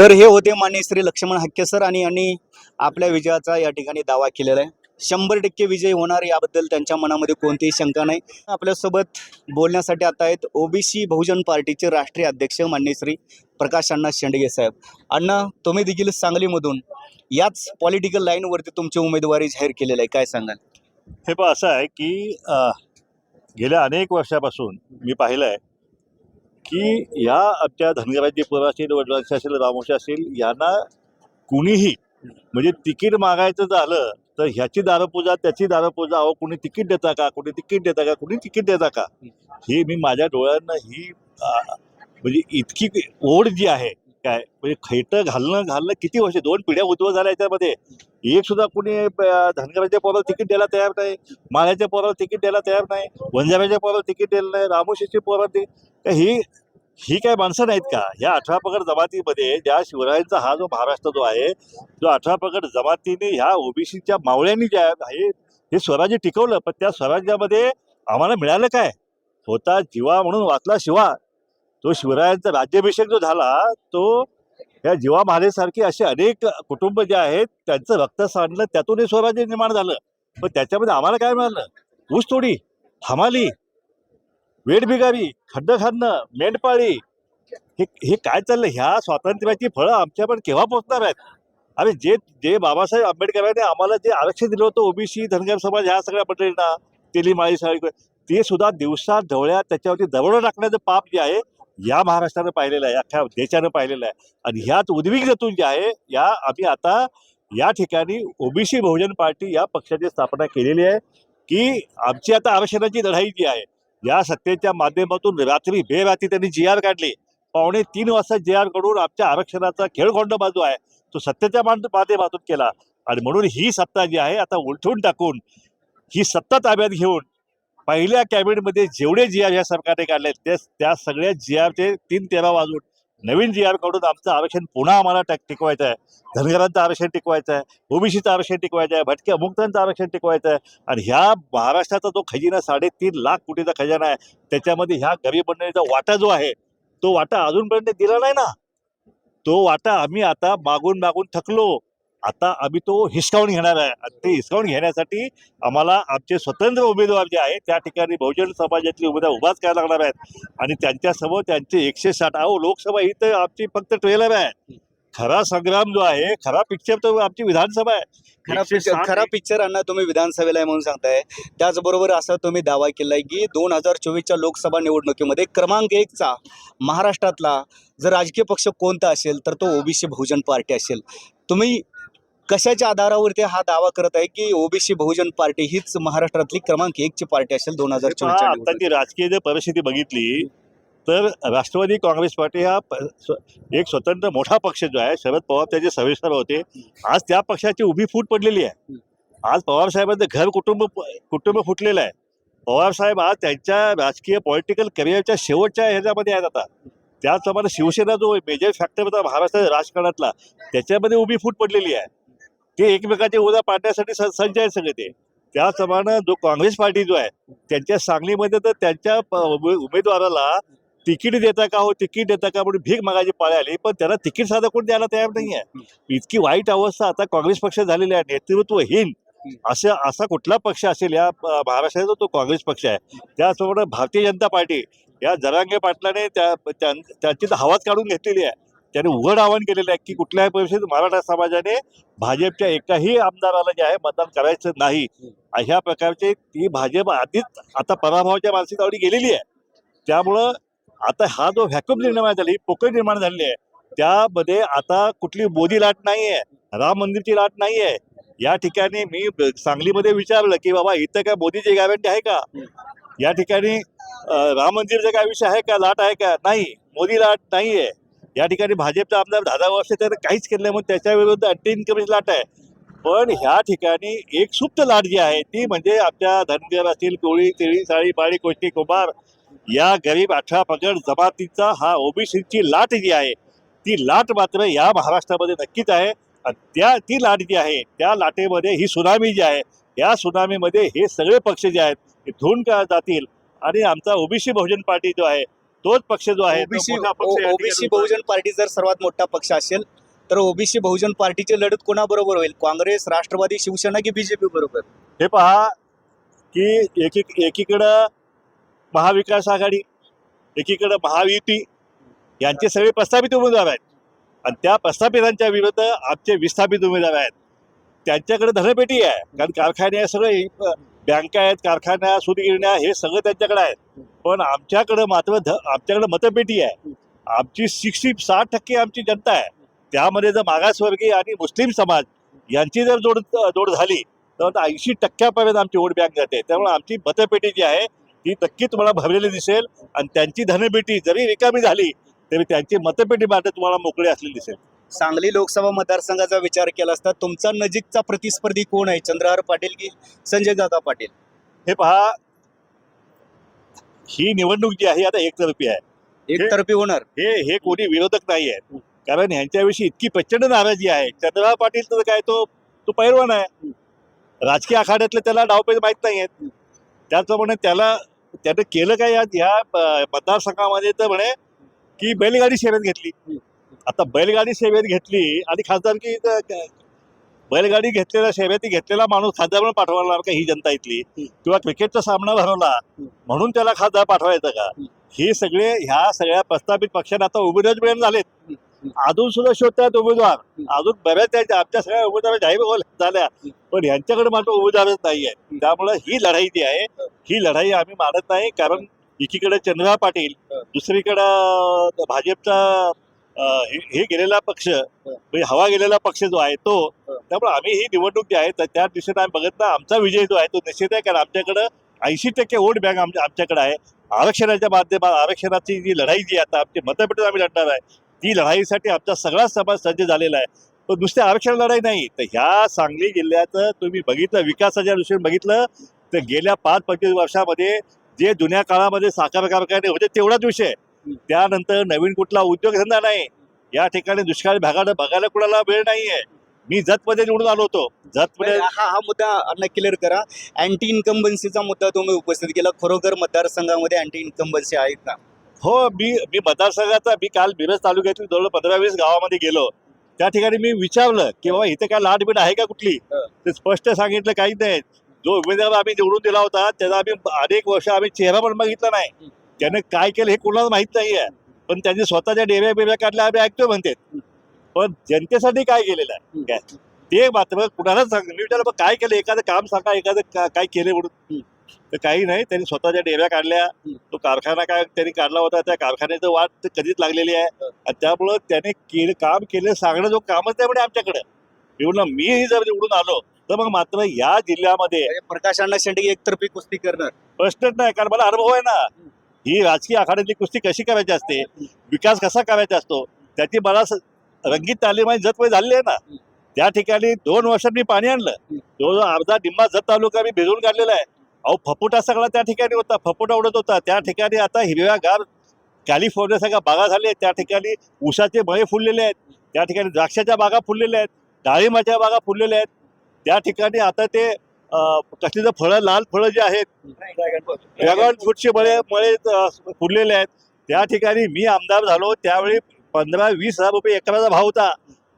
तर हे होते मान्य श्री लक्ष्मण हक्के सर आणि यांनी आपल्या विजयाचा या ठिकाणी दावा केलेला आहे. शंभर टक्के विजय होणार याबद्दल त्यांच्या मनामध्ये कोणतीही शंका नाही. आपल्यासोबत बोलण्यासाठी आता आहेत ओबीसी बहुजन पार्टीचे राष्ट्रीय अध्यक्ष मान्य श्री प्रकाश अण्णा शेंडगे साहेब. अण्णा तुम्ही देखील सांगलीमधून याच पॉलिटिकल लाईनवरती तुमची उमेदवारी जाहीर केलेली आहे. काय सांगाल? हे पण असं आहे की गेल्या अनेक वर्षापासून मी पाहिलं आहे की या आमच्या धनगराजी पोर असेल वडिलांचे असेल रामोशी असेल यांना कुणीही म्हणजे तिकीट मागायचं झालं तर ह्याची दारपूजा त्याची दारपूजा अहो कुणी तिकीट देता का? कुणी तिकीट देता का? कुणी तिकीट देता का? ही मी माझ्या डोळ्यांना ही म्हणजे इतकी ओढ जी आहे काय? म्हणजे खैटं घालणं घालणं किती वर्ष? दोन पिढ्या उद्भव झाल्या याच्यामध्ये. एक सुद्धा कुणी धनगराच्या पोराला तिकीट द्यायला तयार नाही. माळ्याच्या पोराला तिकीट द्यायला तयार नाही. वंजाब्याच्या पोराला तिकीट द्यायला नाही. रामोशीची पोराला ति- ही ही काय माणसं नाहीत का? ह्या अठरा पगड जमातीमध्ये ज्या शिवरायांचा हा जो महाराष्ट्र जो आहे जो अठरा पगड जमातीने ह्या ओबीसीच्या मावळ्यांनी ज्या हे हे स्वराज्य टिकवलं. पण त्या स्वराज्यामध्ये आम्हाला मिळालं काय? होता जीवा म्हणून वाचला शिवा. तो शिवरायांचा राज्याभिषेक जो झाला तो या जीवा महालेसारखे असे अनेक कुटुंब जे आहेत त्यांचं रक्त सांडलं त्यातून हे स्वराज्य निर्माण झालं. पण त्याच्यामध्ये आम्हाला काय मिळालं? ऊसतोडी हमाली वेडबिगारी खड्ड खाणं मेंढपाळी. हे हे काय चाललं ह्या स्वातंत्र्याची फळं आमच्यापर्यंत केव्हा पोहोचणार आहेत? अरे जे जे बाबासाहेब आंबेडकरांनी आम्हाला जे आरक्षण दिलं होतं ओबीसी धनगर समाज ह्या सगळ्या मंडळींना तेली माळी साळी ते सुद्धा दिवसा ढवळ्या त्याच्यावरती दरोडा टाकण्याचं पाप जे आहे या महाराष्ट्रानं पाहिलेलं आहे अख्ख्या देशानं पाहिलेलं आहे. आणि ह्यात उद्विग्नतून जे आहे या आम्ही आता या ठिकाणी ओबीसी बहुजन पार्टी या पक्षाची स्थापना केलेली आहे की आमची आता आरक्षणाची लढाई जी आहे या सत्तेच्या माध्यमातून रात्री बेरात्री त्यांनी जी आर काढली. पावणे तीन वाजता जी आरकडून आमच्या आरक्षणाचा खेळखोंड बाजू आहे तो सत्तेच्या माध्यमातून केला. आणि म्हणून ही सत्ता जी आहे आता उलटून टाकून ही सत्ता ताब्यात घेऊन पहिल्या कॅबिनेटमध्ये जेवढे जी आर या सरकारने काढले ते त्या सगळ्या जी आरचे तीन तेरा वाजून नवीन जी आरकडून आमचं आरक्षण पुन्हा आम्हाला टॅक टिकवायचं आहे. धनगरांचं आरक्षण टिकवायचं आहे ओबीसीचं आरक्षण टिकवायचं आहे भटक्या मुक्तांचं आरक्षण टिकवायचं आहे. आणि ह्या महाराष्ट्राचा जो खजिना साडेतीन लाख कोटीचा खजाना आहे त्याच्यामध्ये ह्या गरीब मंडळीचा वाटा जो आहे तो वाटा अजूनपर्यंत दिला नाही ना. तो वाटा आम्ही आता मागून मागून थकलो. आता आम्ही तो हिसकावून घेणार आहे. ते हिसकावून घेण्यासाठी आम्हाला आमचे स्वतंत्र उमेदवार जे आहे त्या ठिकाणी बहुजन समाजातले उमेदवार उभाच करायला लागणार आहेत. आणि त्यांच्यासमोर त्यांचे एकशे साठ अहो लोकसभा ही तर आमची फक्त ट्रेलर आहे. खरा संग्राम जो आहे खरा पिक्चर तर आमची विधानसभा आहे. खरा पिक्चर खरा पिक्चर अण्णा तुम्ही विधानसभेला आहे म्हणून सांगताय. त्याचबरोबर असं तुम्ही दावा केलाय की दोन हजार चोवीसच्या लोकसभा निवडणुकीमध्ये क्रमांक एकचा महाराष्ट्रातला जर राजकीय पक्ष कोणता असेल तर तो ओबीसी बहुजन पार्टी असेल. तुम्ही कशाच्या आधारावरती हा दावा करत आहे की ओबीसी बहुजन पार्टी हीच महाराष्ट्रातली क्रमांक एकची पार्टी असेल दोन हजार चोवीसच्या आताची राजकीय जर परिस्थिती बघितली तर राष्ट्रवादी काँग्रेस पार्टी हा एक स्वतंत्र मोठा पक्ष जो आहे शरद पवार त्याचे सविस्तर होते. आज त्या पक्षाची उभी फूट पडलेली आहे. आज पवार साहेबांचं घर कुटुंब कुटुंब फुटलेलं आहे. पवार साहेब आज त्यांच्या राजकीय पॉलिटिकल करिअरच्या शेवटच्या ह्याच्यामध्ये आहेत आता. त्याचप्रमाणे शिवसेना जो मेजर फॅक्टर होता महाराष्ट्राच्या राजकारणातला त्याच्यामध्ये उभी फूट पडलेली आहे. ते एकमेकाचे उदा पाडण्यासाठी सज्ज आहेत सगळे ते. त्याचप्रमाणे जो काँग्रेस पार्टी जो आहे त्यांच्या सांगलीमध्ये तर त्यांच्या उमेदवाराला तिकीट देता का हो तिकीट देता का म्हणून भीक मागायची पाळी आली पण त्याला तिकीट साधं कोण द्यायला तयार नाही आहे इतकी वाईट अवस्था आता काँग्रेस पक्ष झालेली आहे. नेतृत्वहीन असा असा कुठला पक्ष असेल या महाराष्ट्राचा तो काँग्रेस पक्ष आहे. त्याचप्रमाणे भारतीय जनता पार्टी या जरांगे पाटलाने त्या त्यांची तर हवाच काढून घेतलेली आहे. त्याने उघड आवाहन केलेलं आहे की कुठल्याही परिस्थितीत मराठा समाजाने भाजपच्या एकाही आमदाराला जे आहे मतदान करायचं नाही. अशा प्रकारचे ती भाजप आधीच आता पराभवाच्या मानसिकतावर गेलेली आहे. त्यामुळं आता हा जो व्हॅक्युम निर्माण झाली पोकळी पोकळ निर्माण झालेली आहे त्यामध्ये आता कुठली मोदी लाट नाही आहे राम मंदिरची लाट नाही आहे या ठिकाणी मी सांगलीमध्ये विचारलं की बाबा इथं काय मोदीची गॅरंटी आहे का? या ठिकाणी राम मंदिरचा काय विषय आहे का? लाट आहे का? नाही. मोदी लाट नाही आहे या ठिकाणी भाजपचा आमदार दादा वर्ष त्यानं काहीच केलं नाही, म्हणून त्याच्या विरुद्ध अँटी इन्कमची लाट आहे. पण ह्या ठिकाणी एक सुप्त लाट जी आहे ती म्हणजे आपल्या धनगर असतील कोळी तिळी साळी बाळी कोष्टी कुंभार या गरीब अठरा पगड जमातीचा हा ओबीसीची लाट जी आहे ती लाट मात्र या महाराष्ट्रामध्ये नक्कीच आहे. आणि त्या ती लाट जी आहे त्या लाटेमध्ये ही सुनामी जी आहे या सुनामीमध्ये हे सगळे पक्ष जे आहेत ते धुवून जातील? आणि आमचा ओबीसी बहुजन पार्टी जो आहे तोच पक्ष जो आहे ओबीसी ओबीसी. बहुजन पार्टी जर सर्वात मोठा पक्ष असेल तर ओबीसी बहुजन पार्टीची लढत कोणाबरोबर होईल? काँग्रेस राष्ट्रवादी शिवसेना की बीजेपी बरोबर? हे पहा की एकीक एकीकडं महाविकास आघाडी एकीकडं महायुती यांचे सगळे प्रस्थापित उमेदवार आहेत. आणि त्या प्रस्थापितांच्या विरुद्ध आमचे विस्थापित उमेदवार आहेत. त्यांच्याकडे धनपेटी आहे कारण कारखाने सगळे. बँका आहेत कारखान्या सुतगिरण्या हे सगळं त्यांच्याकडे आहेत पण आमच्याकडं मात्र ध आमच्याकडे मतपेटी आहे. आमची सिक्स्टी साठ टक्के आमची जनता आहे. त्यामध्ये जर मागासवर्गीय आणि मुस्लिम समाज यांची जर जोड जोड झाली तर ऐंशी टक्क्यापर्यंत आमची वोट बँक जाते. त्यामुळे आमची मतपेटी जी आहे ती नक्की तुम्हाला भरलेली दिसेल. आणि त्यांची धनपेटी जरी रिकामी झाली तरी त्यांची मतपेटी मात्र तुम्हाला मोकळी असलेली दिसेल. सांगली लोकसभा मतदारसंघाचा विचार केला असता तुमचा नजीकचा प्रतिस्पर्धी कोण आहे? चंद्रहार पाटील की संजय दादा पाटील? हे पहा ही निवडणूक जी आहे आता एकतर्फी आहे. एकतर्फी होणार. हे हे कोणी विरोधक नाही आहे. कारण ह्यांच्याविषयी इतकी प्रचंड नाराजी आहे. चंद्रबाबू पाटील तर काय तो तो पैलवान आहे. राजकीय आखाड्यातले त्याला डावपेच माहीत नाही आहेत. त्याचप्रमाणे त्याला त्यानं केलं काय या मतदारसंघामध्ये तर म्हणे की बैलगाडी सेवेत घेतली. आता बैलगाडी सेवेत घेतली आणि खासदारकी तर क- बैलगाडी घेतलेल्या सेवेत घेतलेला माणूस खासदार म्हणून पाठवला का ही जनता इथली? किंवा क्रिकेटचा सामना भरवला म्हणून त्याला खासदार पाठवायचं का? हे सगळे ह्या सगळ्या प्रस्थापित पक्षांना आता उमेदवार मिळून झालेत. अजून सुद्धा शोधतात उमेदवार. अजून बऱ्याच त्या- आमच्या सगळ्या उमेदवार जाहीर झाल्या. पण यांच्याकडे मात्र उमेदवारच नाही आहे. त्यामुळे ही लढाई जी आहे ही लढाई आम्ही मानत नाही. कारण एकीकडे चंद्रराव पाटील दुसरीकडं भाजपचा हे गेलेला पक्ष म्हणजे हवा गेलेला पक्ष जो आहे तो त्यामुळे आम्ही ही निवडणूक जी आहे तर त्या दिशेने आम्ही बघत ना आमचा विजय जो आहे तो निश्चित आहे कारण आमच्याकडं ऐंशी टक्के वोट बँक आमच्या आमच्याकडे आहे. आरक्षणाच्या माध्यमात आरक्षणाची जी लढाई जी आता आमची मतपेटीत आम्ही लढणार आहे. ती लढाईसाठी आमचा सगळा समाज सज्ज झालेला आहे. पण नुसते आरक्षण लढाई नाही. तर ह्या सांगली जिल्ह्याचं तुम्ही बघितलं विकासाच्या दृष्टीने बघितलं तर गेल्या पाच पंचवीस वर्षामध्ये जे जुन्या काळामध्ये साखर कारखाने होते तेवढाच विषय त्यानंतर नवीन कुठला उद्योगधंदा नाही. या ठिकाणी दुष्काळी भागाला बघायला कुणाला वेळ नाहीये. मी जतमध्ये निवडून आलो होतो. जतमध्ये हा हा मुद्दा क्लिअर करा. अँटी इन्कम्बन्सीचा मुद्दा तुम्ही उपस्थित केला. खरोखर मतदारसंघामध्ये अँटी इन्कम्बन्सी आहेत का हो मी मी मतदारसंघाचा मी काल मिरज तालुक्यातील जवळ पंधरा वीस गावामध्ये गेलो. त्या ठिकाणी मी विचारलं की बाबा इथे काय लाट बीट आहे का कुठली. ते स्पष्ट सांगितलं काही नाही. जो उमेदवार आम्ही निवडून दिला होता त्याचा आम्ही अनेक वर्ष आम्ही चेहरा पण बघितला नाही. त्याने काय केलं हे कोणाला माहीत नाही आहे. पण त्यांनी स्वतःच्या डेव्या बिव्या काढल्या आम्ही ऐकतो म्हणते. पण जनतेसाठी काय केलेलं आहे? काय? ते मात्र कुणालाच सांग मी विचारलं "बा, काय केलं? एखादं काम सांगा एखादं काय केले म्हणून? तर काही नाही त्यांनी स्वतःच्या डेव्या काढल्या. तो कारखाना काय त्यांनी काढला होता त्या कारखान्याचं वाट कधीच लागलेली आहे. आणि त्यामुळं त्याने केलं काम केलं सांगणं जो कामच नाही म्हणे आमच्याकडे. एवढं मी जर निवडून आलो तर मग मात्र या जिल्ह्यामध्ये म्हणजे प्रकाश अण्णा शेंडे एकतर्फी कुस्ती करणार. प्रश्नच नाही कारण मला अनुभव आहे ना. ही राजकीय आखाड्यातली कुस्ती कशी करायची असते विकास कसा करायचा असतो त्याची मला रंगीत तालीम आणि जतवय झालेली आहे ना त्या ठिकाणी दोन वर्षात मी पाणी आणलं. जवळजवळ अर्धा डिंबा जत तालुका मी भिजवून काढलेला आहे. अहो फपुटा सगळा त्या ठिकाणी होता फपुटा उडत होता. त्या ठिकाणी आता हिरव्यागार कॅलिफोर्निया सगळ्या बागा झाल्या आहेत. त्या ठिकाणी उसाचे मळे फुललेले आहेत. त्या ठिकाणी द्राक्षाच्या बागा फुललेल्या आहेत. डाळिंबाच्या बागा फुललेल्या आहेत. त्या ठिकाणी आता ते कसली तर फळं लाल फळं जे आहेत ड्रॅगन फ्रूटचे मळे मळे फुडलेले फुललेले आहेत. त्या ठिकाणी मी आमदार झालो त्यावेळी पंधरा वीस हजार रुपये एकराचा भाव होता.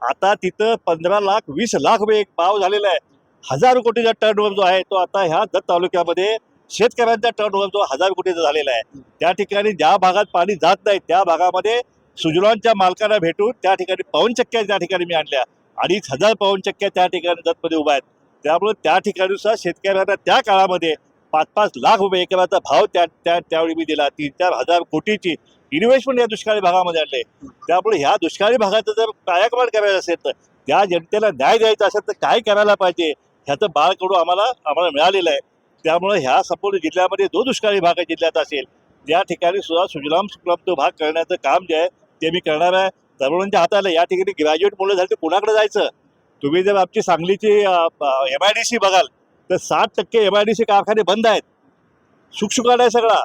आता तिथं पंधरा लाख वीस लाख रुपये एक भाव झालेला आहे. हजार कोटीचा टर्नओव्हर जो आहे तो आता ह्या जत तालुक्यामध्ये शेतकऱ्यांचा टर्नओव्हर जो हजार कोटीचा झालेला आहे. त्या ठिकाणी ज्या भागात पाणी जात नाही त्या भागामध्ये सुजलॉनच्या मालकांना भेटून त्या ठिकाणी पवन चक्क्या त्या ठिकाणी मी आणल्या. अडीच हजार पवन चक्क्या त्या ठिकाणी जतमध्ये उभ्या आहेत. त्यामुळे त्या ठिकाणी सुद्धा शेतकऱ्यांना त्या काळामध्ये पाच पाच लाख रुपये एकराचा भाव त्या त्या त्यावेळी मी दिला. तीन चार हजार कोटीची इन्व्हेस्टमेंट या दुष्काळी भागामध्ये आणले. त्यामुळे ह्या दुष्काळी भागाचं जर कायाकमान करायचं असेल तर त्या जनतेला न्याय द्यायचा असेल तर काय करायला पाहिजे? ह्याचं बाळकडू आम्हाला आम्हाला मिळालेलं आहे. त्यामुळे ह्या संपूर्ण जिल्ह्यामध्ये जो दुष्काळी भाग आहे जिल्ह्यात असेल त्या ठिकाणी सुद्धा सुजलाम सुफलाम तो भाग करण्याचं काम जे आहे ते मी करणार आहे. तरुणांच्या हाताला या ठिकाणी ग्रॅज्युएट मुलं झाली ते कुणाकडे जायचं? तुम्ही जर आमची सांगलीची एम आय डी सी बघाल तर साठ टक्के एम आय डी सी कारखाने बंद आहेत. सुखसुखाट आहे सगळा.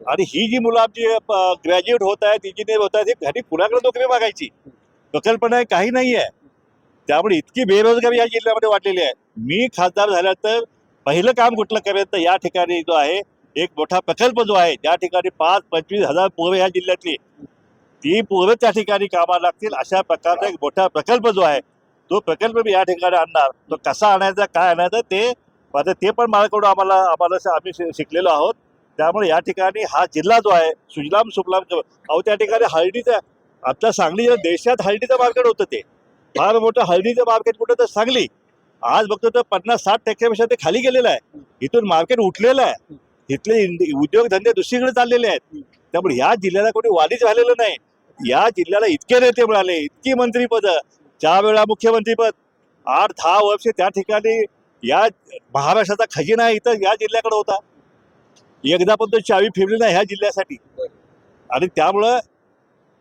आणि ही जी मुलं आमची ग्रॅज्युएट होत आहेत इंजिनियर होत आहेत हे घरी कुणाकडे नोकरी मागायची. प्रकल्पना काही नाही आहे. त्यामुळे इतकी बेरोजगारी या जिल्ह्यामध्ये वाढलेली आहे. मी खासदार झाल्यानंतर पहिलं काम कुठलं करेल तर या ठिकाणी जो आहे एक मोठा प्रकल्प जो आहे ज्या ठिकाणी पाच पंचवीस हजार पोरं या जिल्ह्यातली ती पोरं त्या ठिकाणी कामाला लागतील अशा प्रकारचा एक मोठा प्रकल्प जो आहे तो प्रकल्प मी या ठिकाणी आणणार तो कसा आणायचा काय आणायचं ते आता ते पण माझ्याकडून आम्हाला आम्हाला आम्ही शिकलेलो आहोत. त्यामुळे या ठिकाणी हा जिल्हा जो आहे सुजलाम सुफलाम अहो त्या ठिकाणी हळदीचा आता सांगली देशात हळदीचं मार्केट होतं ते. फार मोठं हळदीचं मार्केट कुठं तर सांगली. आज बघतो तर पन्नास साठ टक्क्यापेक्षा ते खाली गेलेलं आहे. इथून मार्केट उठलेलं आहे. इथले उद्योगधंदे दुसरीकडे चाललेले आहेत. त्यामुळे या जिल्ह्याला कोणी वाढीच झालेलं नाही. या जिल्ह्याला इतके नेते मिळाले इतकी मंत्रीपद चार वेळा मुख्यमंत्रीपद आठ दहा वर्ष त्या ठिकाणी या महाराष्ट्राचा खजिना इथं या जिल्ह्याकडे होता. एकदा पण तो चावी फिरली नाही ह्या जिल्ह्यासाठी. आणि त्यामुळं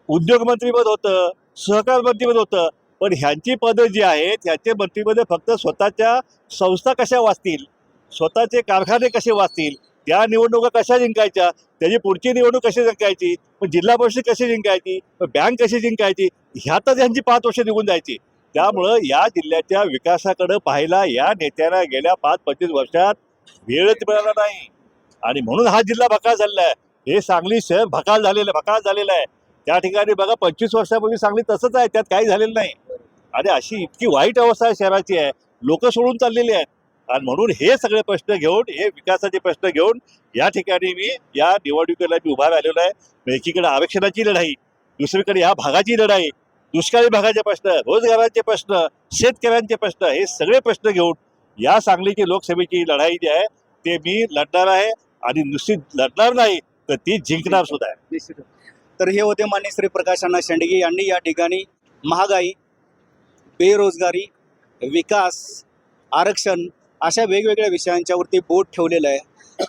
उद्योगमंत्रीपद होतं सहकार मंत्रीपद होतं पण ह्यांची पदं जी आहेत ह्यांचे मंत्रीमध्ये फक्त स्वतःच्या संस्था कशा वाचतील? स्वतःचे कारखाने कसे वाचतील? त्या निवडणुका कशा जिंकायच्या? त्याची पुढची निवडणूक कशी जिंकायची? मग जिल्हा परिषद कशी जिंकायची? मग बँक कशी जिंकायची? ह्यातच यांची पाच वर्ष निघून जायची. त्यामुळं या जिल्ह्याच्या विकासाकडं पाहायला या नेत्यांना गेल्या पाच पंचवीस वर्षात वेळच मिळाला नाही. आणि म्हणून हा जिल्हा भकास झालेला आहे. हे सांगली शहर भकास झालेलं आहे भकास झालेलं आहे. त्या ठिकाणी बघा पंचवीस वर्षापूर्वी सांगली तसंच आहे त्यात काही झालेलं नाही. आणि अशी इतकी वाईट अवस्था शहराची आहे. लोक सोडून चाललेली आहेत. आणि म्हणून हे सगळे प्रश्न घेऊन हे विकासाचे प्रश्न घेऊन या ठिकाणी मी या निवडणुकीला मी उभा राहिलेलो आहे. एकीकडे आरक्षणाची लढाई दुसरीकडे या भागाची लढाई दुष्काळी भागाचे प्रश्न रोजगाराचे प्रश्न शेतकऱ्यांचे प्रश्न हे सगळे प्रश्न घेऊन या सांगलीची लोकसभेची लढाई जी आहे ते मी लढणार आहे आणि नुसती लढणार नाही तर ती जिंकणार सुद्धा आहे. निश्चित. तर हे होते मान्य श्री प्रकाश अण्णा शेंडगे यांनी या ठिकाणी महागाई बेरोजगारी विकास आरक्षण अशा वेगवेगळ्या विषयांच्यावरती बोट ठेवलेलं आहे.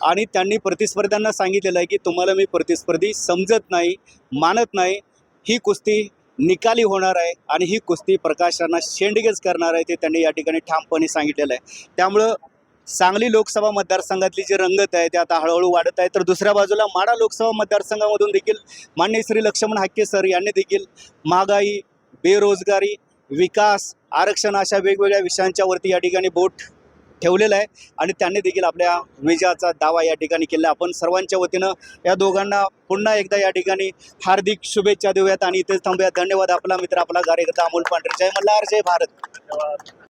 आणि त्यांनी प्रतिस्पर्ध्यांना सांगितलेलं आहे की तुम्हाला मी प्रतिस्पर्धी समजत नाही मानत नाही. ही कुस्ती निकाली होणार आहे आणि ही कुस्ती प्रकाशांना शेंडगेच करणार आहे ते त्यांनी या ठिकाणी ठामपणे सांगितलेलं आहे. त्यामुळं सांगली लोकसभा मतदारसंघातली जी रंगत आहे ते आता हळूहळू वाढत आहे. तर दुसऱ्या बाजूला माडा लोकसभा मतदारसंघामधून देखील मान्य श्री लक्ष्मण हाके सर यांनी देखील महागाई बेरोजगारी विकास आरक्षण अशा वेगवेगळ्या विषयांच्यावरती या ठिकाणी बोट ठेवलेलं आहे. आणि त्यांनी देखील आपल्या विजयाचा दावा या ठिकाणी केला आपण सर्वांच्या वतीनं या दोघांना पुन्हा एकदा या ठिकाणी हार्दिक शुभेच्छा देऊयात आणि इथेच थांबूयात. धन्यवाद आपला मित्र आपला कार्यकर्ता अमोल पांढरे. जय मल्हार जय भारत.